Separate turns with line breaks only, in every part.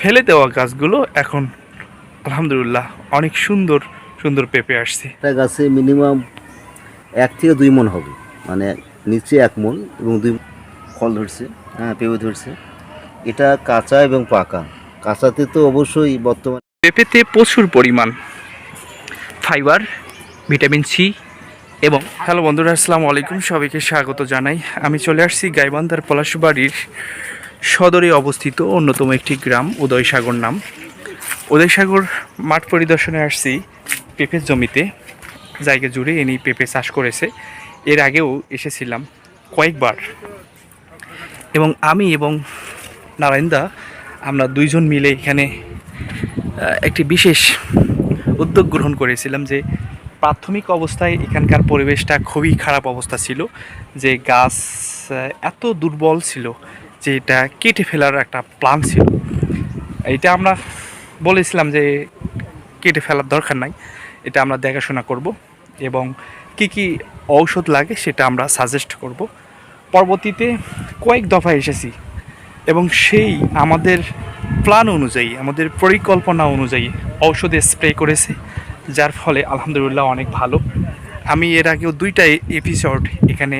ফেলে দেওয়া গাছগুলো এখন আলহামদুলিল্লাহ অনেক সুন্দর সুন্দর পেঁপে আসছে।
একটা গাছে মিনিমাম এক থেকে দুই মন হবে। মানে নিচে এক মন এবং দুই ফল ধরছে হ্যাঁ পেঁপে ধরছে। এটা কাঁচা এবং পাকা। কাঁচাতে তো অবশ্যই বর্তমানে
পেঁপেতে প্রচুর পরিমাণ ফাইবার ভিটামিন সি এবং হ্যালো বন্ধুরা আসসালামু আলাইকুম। সবাইকে স্বাগত জানাই। আমি চলে আসছি গাইবান্ধার পলাশবাড়ির সদরে অবস্থিত অন্যতম একটি গ্রাম, উদয়সাগর নাম। উদয়সাগর মাঠ পরিদর্শনে আসছি পেঁপের জমিতে। জায়গা জুড়ে এনি পেঁপে চাষ করেছে। এর আগেও এসেছিলাম কয়েকবার। এবং আমি এবং নারায়ণদা, আমরা দুইজন মিলে এখানে একটি বিশেষ উদ্যোগ গ্রহণ করেছিলাম যে প্রাথমিক অবস্থায় এখানকার পরিবেশটা খুবই খারাপ অবস্থা ছিল, যে গাছ এত দুর্বল ছিল। যে এটা কেটে ফেলার একটা প্ল্যান ছিল। এটা আমরা বলেছিলাম যে কেটে ফেলার দরকার নাই। এটা আমরা দেখাশোনা করব এবং কি কি ঔষধ লাগে সেটা আমরা সাজেস্ট করব। পরবর্তীতে কয়েক দফা এসেছি এবং সেই আমাদের প্ল্যান অনুযায়ী, আমাদের পরিকল্পনা অনুযায়ী ঔষধে স্প্রে করেছে, যার ফলে আলহামদুলিল্লাহ অনেক ভালো। আমি এর আগেও দুইটা এপিসোড এখানে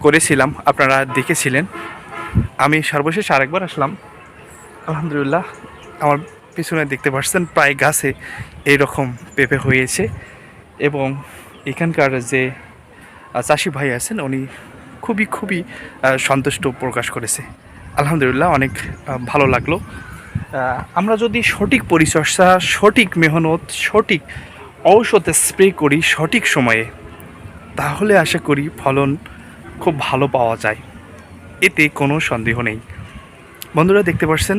করেছিলাম, আপনারা দেখেছিলেন। আমি সর্বশেষ আরেকবার আসলাম। আলহামদুলিল্লাহ, আমার পিছনে দেখতে পাচ্ছেন প্রায় গাছে এইরকম পেঁপে হয়েছে এবং এখানকার যে চাষি ভাই আছেন, উনি খুবই খুবই সন্তুষ্ট প্রকাশ করেছে। আলহামদুলিল্লাহ, অনেক ভালো লাগল। আমরা যদি সঠিক পরিচর্যা, সঠিক মেহনত, সঠিক ঔষধ স্প্রে করি সঠিক সময়ে, তাহলে আশা করি ফলন খুব ভালো পাওয়া যায়। এতে কোনো সন্দেহ নেই। বন্ধুরা দেখতে পাচ্ছেন,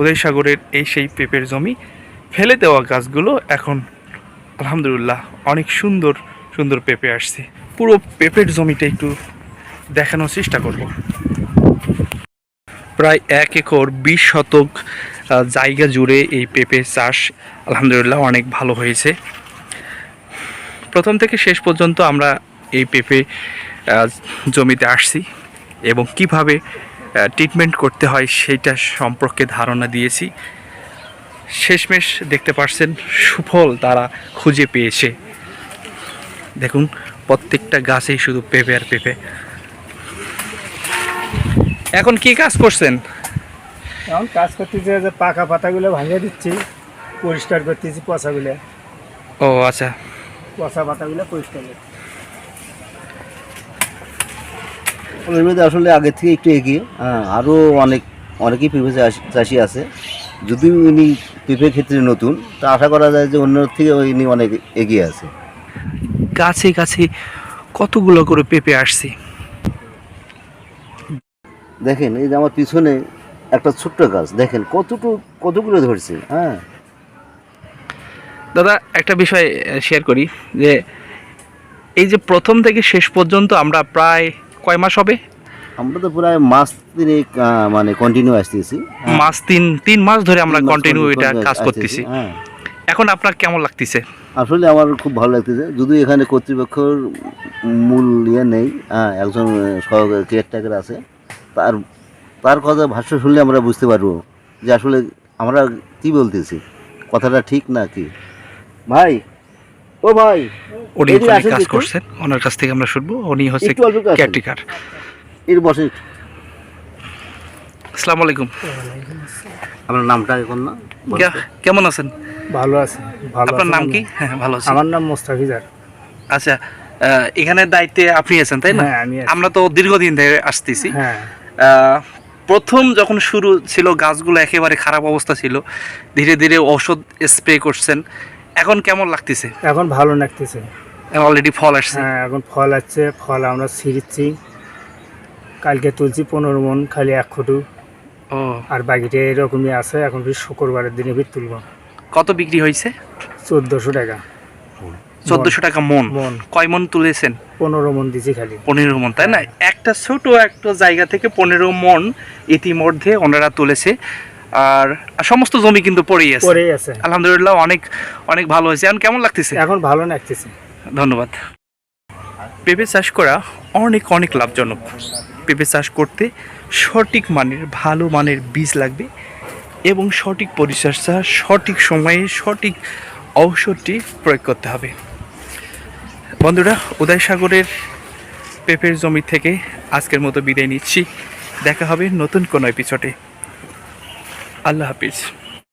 উদয়সাগরের এই সেই পেঁপের জমি, ফেলে দেওয়া গাছগুলো এখন, আলহামদুলিল্লাহ, অনেক সুন্দর সুন্দর পেঁপে আসছে। পুরো পেঁপের জমিটা একটু দেখানোর চেষ্টা করব। প্রায় এক একর, বিশ শতক জায়গা জুড়ে এই পেঁপে চাষ আলহামদুলিল্লাহ অনেক ভালো হয়েছে। প্রথম থেকে শেষ পর্যন্ত আমরা এই পেঁপে জমিতে আসছি। এবং কীভাবে ট্রিটমেন্ট করতে হয় সেইটা সম্পর্কে ধারণা দিয়েছি। শেষমেশ দেখতে পাচ্ছেন সুফল তারা খুঁজে পেয়েছে। দেখুন প্রত্যেকটা গাছেই শুধু পেঁপে আর পেঁপে। এখন কি কাজ করছেন?
এখন কাজ করতেছি যে পাকা পাতাগুলো ভাঙিয়ে দিচ্ছি পরিষ্কার করতেছি পচাগুলো।
ও আচ্ছা।
পচা পাতাগুলো পরিষ্কার করছি
ফলের আসলে আগের থেকে একটু এগিয়ে হ্যাঁ আরও অনেক অনেকেই পেঁপে চাষ- আছে। যদিও ইনি পেঁপের ক্ষেত্রে নতুন তা আশা করা যায় যে অন্য থেকে ইনি অনেক এগিয়ে আছে।
গাছে গাছে কতগুলো করে পেঁপে আসছে?
দেখেন এই যে আমার পিছনে একটা ছোট্ট গাছ দেখেন কতটুকু কতগুলো ধরছে হ্যাঁ।
দাদা একটা বিষয় শেয়ার করি যে এই যে প্রথম থেকে শেষ পর্যন্ত আমরা প্রায় কয় মাস হবে?
আমরা তো প্রায় মাস তিনেক মানে কন্টিনিউ আসতেছি। হ্যাঁ,
মাস তিন তিন মাস ধরে আমরা কন্টিনিউ এটা কাজ করতেছি।
হ্যাঁ।
এখন আপনার কেমন লাগতেছে?
আসলে আমার খুব ভালো লাগতেছে। যদিও এখানে কর্তৃপক্ষের মূল ইয়ে নেই হ্যাঁ একজন সহকারী কেয়ারটেকার আছে তার তার কথা ভাষ্য শুনলে আমরা বুঝতে পারব যে আসলে আমরা কি বলতেছি কথাটা ঠিক না কি? ভাই ও ভাই
উনি ওখানে কাজ করছেন ওনার কাছ থেকে আমরা শুনব। উনি হচ্ছে। কেয়ারটেকার
এর বসে।
আসসালামু আলাইকুম।
আপনার নামটা এখন না?
কেমন আছেন?
ভালো আছে ভালো
আপনার নাম কি? হ্যাঁ ভালো আছি।
আমার নাম মোস্তাফিজার
আচ্ছা এখানে দায়িত্বে আপনি আছেন তাই না?
হ্যাঁ।
আমরা তো দীর্ঘদিন ধরে আসতেছি।
হ্যাঁ।
আহ, প্রথম যখন শুরু ছিল গাছগুলো একেবারে খারাপ অবস্থা ছিল। ধীরে ধীরে ঔষধ স্প্রে করছেন। এখন কেমন লাগতেছে?
এখন ভালো লাগতেছে।
অলরেডি ফল আসছে।
হ্যাঁ এখন ফল আসছে। ফল আমরা ছিঁড়ছি। কালকে তুলছি পনেরো মন খালি এক ফুটু।
ও।
আর বাকিটা এরকমই আছে। এখন ফির শুক্রবারের দিনে ফির তুলবো।
কত বিক্রি হয়েছে?
চোদ্দোশো টাকা।
চোদ্দশো টাকা মন।
মন।
কয় মন তুলেছেন?
পনেরো মন দিছি খালি।
পনেরো মন তাই না? একটা ছোট একটা জায়গা থেকে পনেরো মন ইতিমধ্যে ওনারা তুলেছে। আর সমস্ত জমি কিন্তু পড়েই আছে।
পরেই আছে।
আলহামদুলিল্লাহ অনেক অনেক ভালো হয়েছে। এখন কেমন লাগতেছে?
এখন ভালো লাগতেছে।
ধন্যবাদ। পেঁপে চাষ করা অনেক অনেক লাভজনক। পেঁপে চাষ করতে সঠিক মানের, ভালো মানের বীজ লাগবে এবং সঠিক পরিচর্যা, সঠিক সময়ে সঠিক ঔষধটি প্রয়োগ করতে হবে। বন্ধুরা উদয় সাগরের পেঁপের জমি থেকে আজকের মতো বিদায় নিচ্ছি। দেখা হবে নতুন কোনো এপিসোডে আল্লাহ হাফিজ।